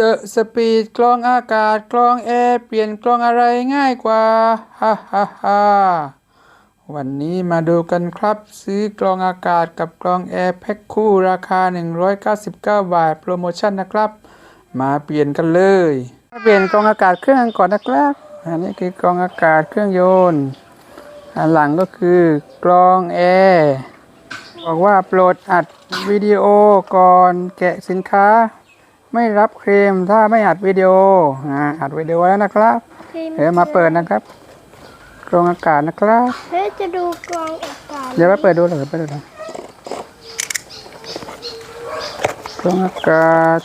The Speed กรองอากาศกรองแอร์เปลี่ยนกรองอะไรง่ายกว่าฮ่าฮ่าฮ่าวันนี้มาดูกันครับ ซื้อกรองอากาศกับกรองแอร์แพ็คคู่ราคา 199 บาท โปรโมชั่นนะครับ มาเปลี่ยนกันเลยมาเปลี่ยนกรองอากาศเครื่องก่อนนะครับอันนี้คือกรองอากาศเครื่องยนต์อันหลังก็คือกรองแอร์บอกว่าโปรดอัดวิดีโอก่อนแกะสินค้า ไม่รับเคลมถ้าไม่อัดวิดีโออ่าอัดวิดีโอแล้วนะครับ เดี๋ยวมาเปิดนะครับกรองอากาศนะครับเฮ้ยจะดูกรองอากาศเดี๋ยวมาเปิดดูเลยเปิดดูเลยกรองอากาศ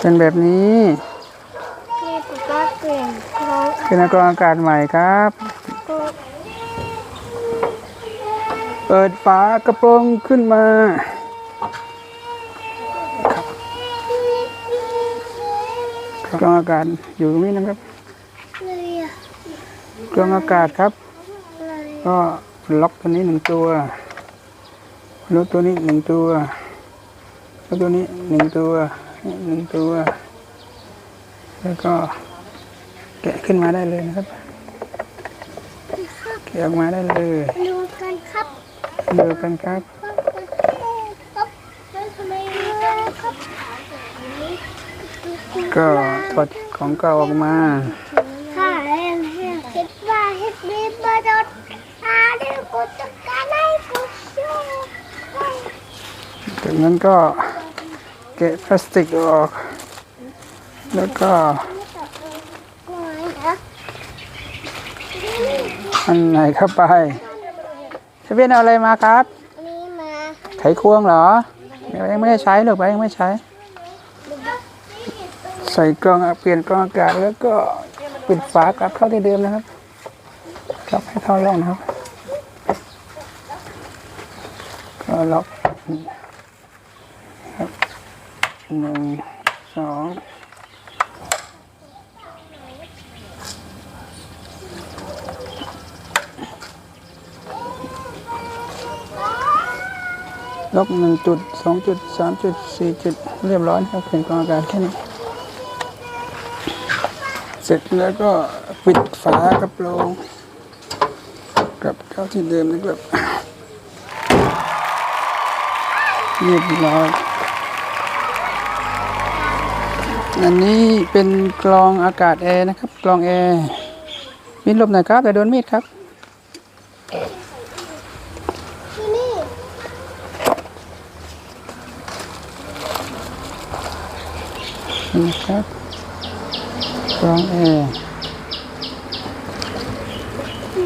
เป็นแบบนี้นี่ปุ๊ก็เปลี่ยนกรองเป็นกรองอากาศใหม่ครับกรองเปิดฝากระโปรงขึ้นมา กรองอากาศอยู่ตรงนี้นะครับเลยอะกรองอากาศครับเลยก็ล็อกตัวนี้หนึ่งตัวล็อกตัวนี้หนึ่งตัวล็อกตัวนี้หนึ่งตัวหนึ่งตัว แล้วก็แกะขึ้นมาได้เลยนะครับแกะออกมาได้เลยดูกันครับดูกันครับครับแล้วทำไมครับ ก็ถอดของเก่าออกมา ค่ะคิดว่าเฮ็ดดีมาโดนอาเดี๋ยวกูจะการให้กูช่วยจากนั้นก็แกะพลาสติกออก แล้วก็ก่อนนะอันไหนเข้าไปเชฟเวียนเอาอะไรมาครับนี่มาไขควงเหรอยังไม่ได้ใช้หรือไปยังไม่ใช้ ใส่กรองเปลี่ยนกรองอากาศแล้วก็ปิดฝากลับเข้าที่เดิมนะครับกลับให้เข้าร่องนะครับ ก็ล็อกครับหนึ่งสองล็อกหนึ่งจุดสองจุดสามจุดสี่จุดเรียบร้อยครับเปลี่ยนกองอากาศแค่นี้ เสร็จแล้วก็ปิดฝากระโปรงกลับเข้าที่เดิมนะครับเรียบร้อยอันนี้เป็นกรองอากาศแอร์นะครับกรองแอร์มีดลบหน่อยครับแต่โดนมีดครับนี่ครับ กรองแอร์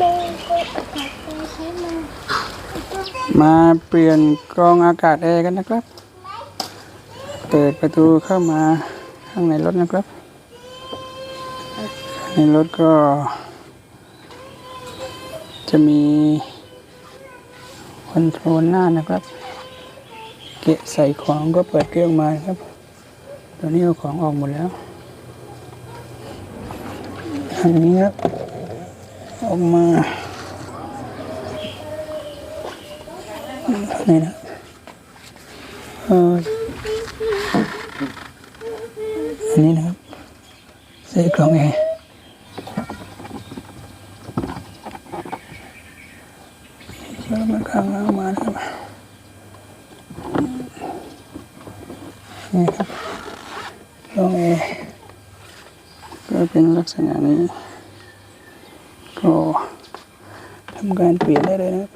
มากาศไปใช้มันมาเปลี่ยนกรองอากาศแอร์กันนะครับ เปิดประตูเข้ามาข้างในรถนะครับ ในรถก็ จะมีคอนโทรลหน้านะครับ เกะใส่ของก็เปิดเครื่องมาครับ ตอนนี้เอาของออกหมดแล้ว อันนี้ครับออกมานี่นะเอออันนี้นะครับใส่กล่อ ก็เป็นลักษณะนี้ ก็ทำการเปลี่ยนได้เลยนะครับ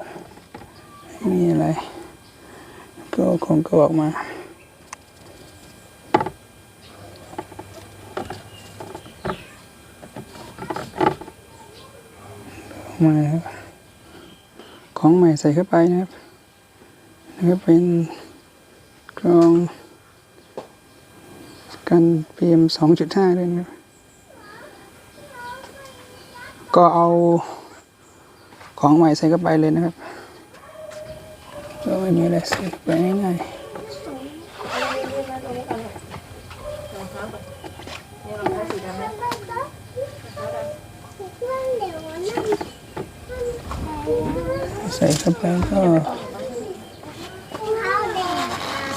ไม่มีอะไร ก็คงก็ออกมามาครับของใหม่ใส่เข้าไปนะครับนะครับเป็นกรองกันเพียมสองจุดห้าด้วยนะครับ ก็เอาของใหม่ใส่เข้าไปเลยนะครับก็ไม่มีอะไรใส่ไปง่ายใส่เข้าไปก็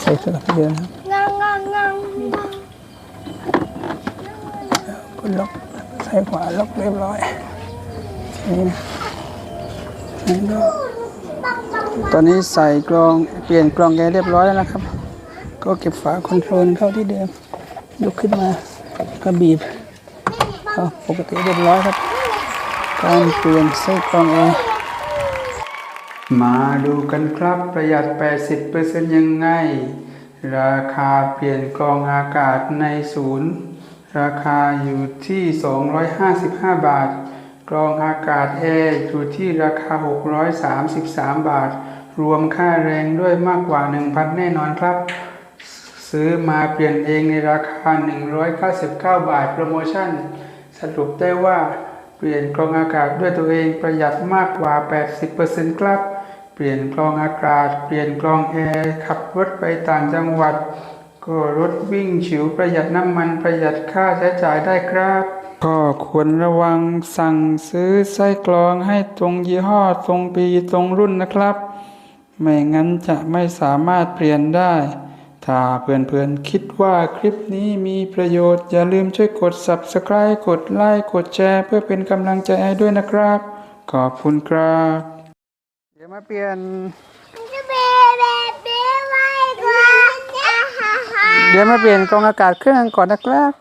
ใส่เข้าไปเดียวนะครับงังงังงังงังดล็อกซ้ายขวาล็อกเรียบร้อย ตอนนี้ใส่กรองเปลี่ยนกรองแกเรียบร้อยแล้วนะครับ ก็เก็บฝาคอนโทรลเข้าที่เดิม ยกขึ้นมาก็บีบเอาปกติเรียบร้อยครับ การเปลี่ยนไส้กรองแอร์มาดูกันครับประหยัด 80%ยังไง ราคาเปลี่ยนกรองอากาศในศูนย์ ราคาอยู่ที่ 255 บาท กรองอากาศแอร์อยู่ที่ราคา 633 บาท รวมค่าแรงด้วยมากกว่า 1,000 แน่นอนครับ ซื้อมาเปลี่ยนเองในราคา 199 บาทโปรโมชั่น สรุปได้ว่าเปลี่ยนกรองอากาศด้วยตัวเองประหยัดมากกว่า 80%ครับ เปลี่ยนกรองอากาศ เปลี่ยนกรองแอร์ขับรถไปต่างจังหวัด ก็รถวิ่งฉิวประหยัดน้ำมันประหยัดค่าใช้จ่ายได้ครับก็ควรระวังสั่งซื้อไส้กรองให้ตรงยี่ห้อตรงปีตรงรุ่นนะครับ ไม่งั้นจะไม่สามารถเปลี่ยนได้ ถ้าเพื่อนๆคิดว่าคลิปนี้มีประโยชน์ อย่าลืมช่วยกด Subscribe กดไลค์กดแชร์ เพื่อเป็นกำลังใจให้ด้วยนะครับ ขอบคุณครับ เดี๋ยวมาเปลี่ยน เดี๋ยวมาเปลี่ยนกองอากาศเครื่องก่อนนะครับ